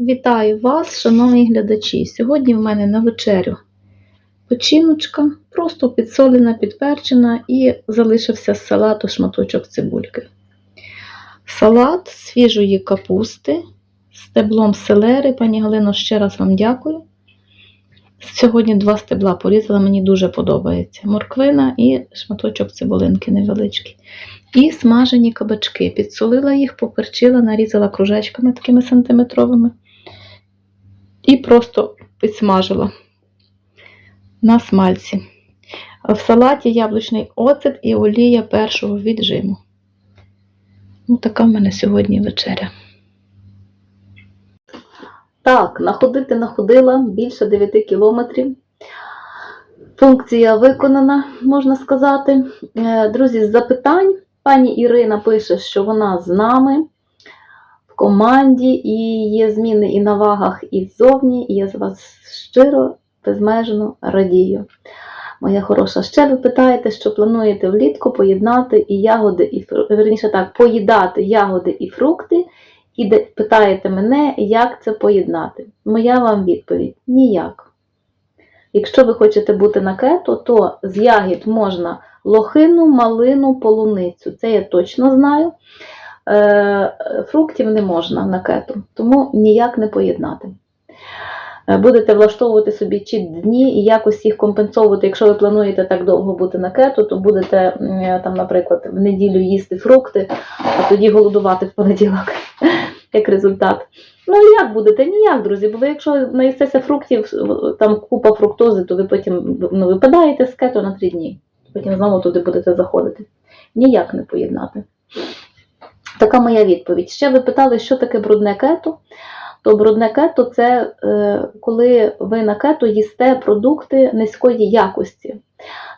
Вітаю вас, шановні глядачі. Сьогодні в мене на вечерю печіночка, просто підсолена, підперчена і залишився з салату шматочок цибульки. Салат свіжої капусти, з стеблом селери. Пані Галино, ще раз вам дякую. Сьогодні два стебла порізала, мені дуже подобається. Морквина і шматочок цибулинки невеличкий. І смажені кабачки. Підсолила їх, поперчила, нарізала кружечками такими сантиметровими. І просто підсмажила на смальці. В салаті яблучний оцет і олія першого віджиму. Ну, така в мене сьогодні вечеря. Так, находити находила більше 9 кілометрів. Функція виконана, можна сказати. Е, Друзі, з запитань. Пані Ірина пише, що вона з нами команді, і є зміни і на вагах, і ззовні. І я з вас щиро, безмежно радію. Моя хороша, ще ви питаєте, що плануєте влітку поєднати і ягоди, і фрукти, верніше так, поїдати ягоди і фрукти, і питаєте мене, як це поєднати. Моя вам відповідь ніяк. Якщо ви хочете бути на кето, то з ягід можна лохину, малину, полуницю. Це я точно знаю. Е, Фруктів не можна на кето, тому ніяк не поєднати. Е, Будете влаштовувати собі чіт дні і якось їх компенсовувати. Якщо ви плануєте так довго бути на кето, то будете, там, наприклад, в неділю їсти фрукти, а тоді голодувати в понеділок, як результат. Ну, як будете? Ніяк, друзі, бо ви, якщо наїстеся фруктів, там купа фруктози, то ви потім ну, випадаєте з кето на три дні. Потім знову туди будете заходити. Ніяк не поєднати. Така моя відповідь. Ще ви питали, що таке брудне кето. То брудне кето це е, коли ви на кето їсте продукти низької якості.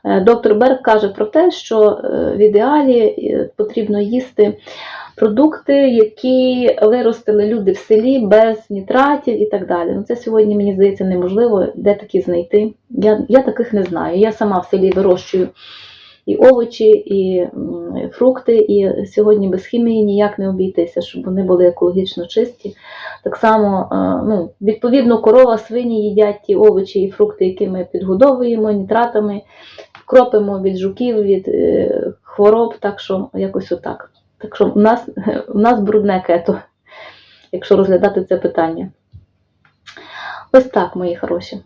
Е, доктор Берг каже про те, що е, в ідеалі потрібно їсти продукти, які виростили люди в селі без нітратів і так далі. Ну, це сьогодні, мені здається, неможливо, де такі знайти. Я, я таких не знаю. Я сама в селі вирощую і овочі, і фрукти, і сьогодні без хімії ніяк не обійтися, щоб вони були екологічно чисті. Так само, е, ну, відповідно, корова, свині їдять ті овочі і фрукти, які ми підгодовуємо нітратами, кропимо від жуків, від е, хвороб, так що якось отак. Так що в нас, у нас брудне кето, якщо розглядати це питання. Ось так, мої хороші.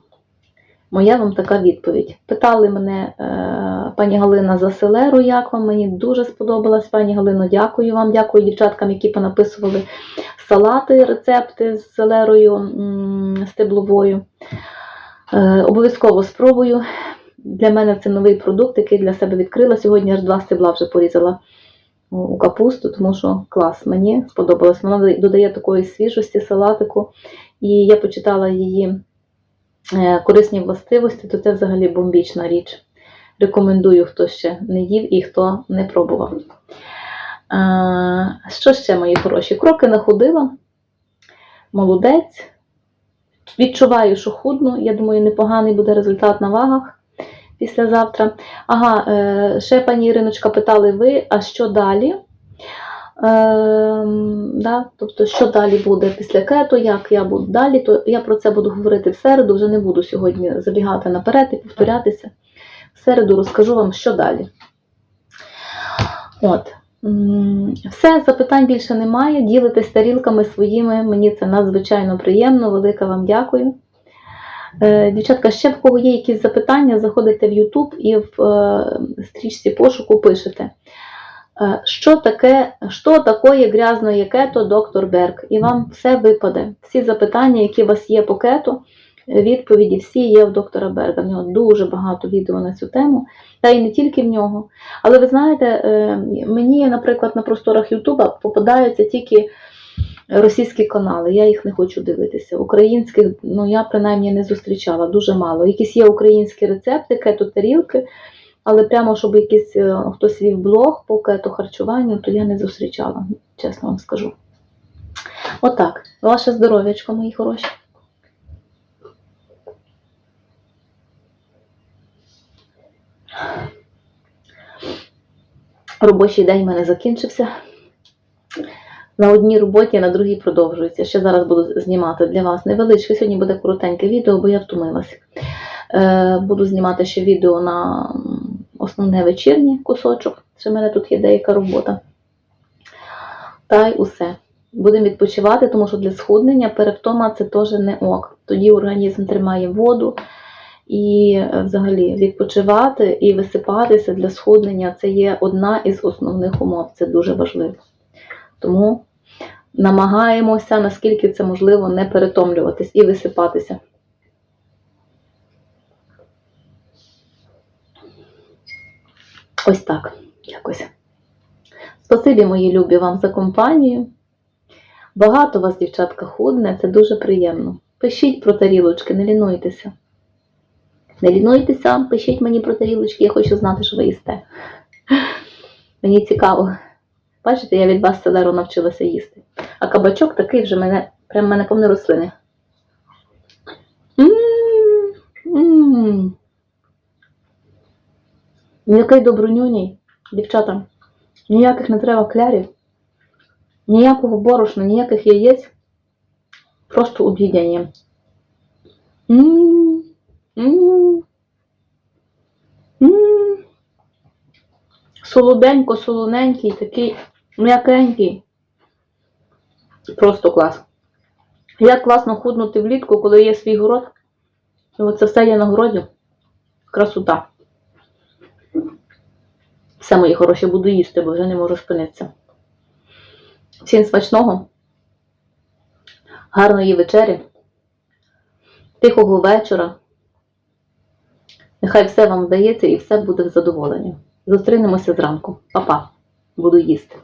Моя вам така відповідь. Питали мене е, пані Галина за селеру, як вам. Мені дуже сподобалась, пані Галино, дякую вам. Дякую дівчаткам, які понаписували салати, рецепти з селерою стебловою. Е, обов'язково спробую. Для мене це новий продукт, який для себе відкрила. Сьогодні аж два стебла вже порізала у- у капусту, тому що клас мені сподобалось. Вона додає такої свіжості салатику. І я почитала її е, корисні властивості, то це взагалі бомбічна річ. Рекомендую, хто ще не їв і хто не пробував. Е, Що ще, мої хороші? Кроки находила. Молодець. Відчуваю, що худну. Я думаю, непоганий буде результат на вагах післязавтра. Ага, е, ще пані Іриночка питали ви, а що далі? Ем, да, тобто, що далі буде після кето, як я буду далі, то я про це буду говорити в середу, вже не буду сьогодні забігати наперед і повторятися. В середу розкажу вам, що далі. От. Все, запитань більше немає. Ділитесь тарілками своїми. Мені це надзвичайно приємно. Велике вам дякую. Е, Дівчатка, ще в кого є якісь запитання, заходите в YouTube і в е, стрічці пошуку пишете. Е, Що таке, що таке грязне кето, доктор Берг? І вам все випаде. Всі запитання, які у вас є по кето, е, відповіді всі є в доктора Берга. В нього дуже багато відео на цю тему, та й не тільки в нього. Але ви знаєте, е, мені, наприклад, на просторах Ютуба попадаються тільки російські канали. Я їх не хочу дивитися. Українських, ну я принаймні не зустрічала дуже мало. Якісь є українські рецепти, кето тарілки. Але прямо, щоб якийсь е, хтось вів блог по кето харчуванню, то я не зустрічала, чесно вам скажу. Отак. Ваше здоров'ячко, мої хороші. Робочий день в мене закінчився. на одній роботі, на другій продовжується. Ще зараз буду знімати для вас невеличке. Сьогодні буде коротеньке відео, бо я втомилась. Е, буду знімати ще відео на основне вечірнє кусочок. Ще в мене тут є деяка робота. Та й усе. Будемо відпочивати, тому що для схуднення перевтома це теж не ок. Тоді організм тримає воду. І е, взагалі відпочивати і висипатися для схуднення це є одна із основних умов. Це дуже важливо. Тому намагаємося, наскільки це можливо, не перетомлюватись і висипатися. Ось так, якось. Спасибі, мої любі, вам за компанію. Багато вас, дівчатка, худне, це дуже приємно. Пишіть про тарілочки, не лінуйтеся. Не лінуйтеся, пишіть мені про тарілочки, я хочу знати, що ви їсте. Мені цікаво. Бачите, я від вас селеру навчилася їсти. А кабачок такий вже мене, прям мене повне рослини. М-м-м. Який добрунюній, дівчата. Ніяких не треба клярів, ніякого борошна, ніяких яєць. Просто м. Солоденько, солоненький, такий м'якенький. Просто клас. Як класно худнути влітку, коли є свій город. І оце все є на городі. Красота. Все, мої хороші, буду їсти, бо вже не можу спинитися. Всім смачного, гарної вечері, тихого вечора. Нехай все вам вдається і все буде в задоволенні. Зустрінемося зранку. Па-па. Буду їсти.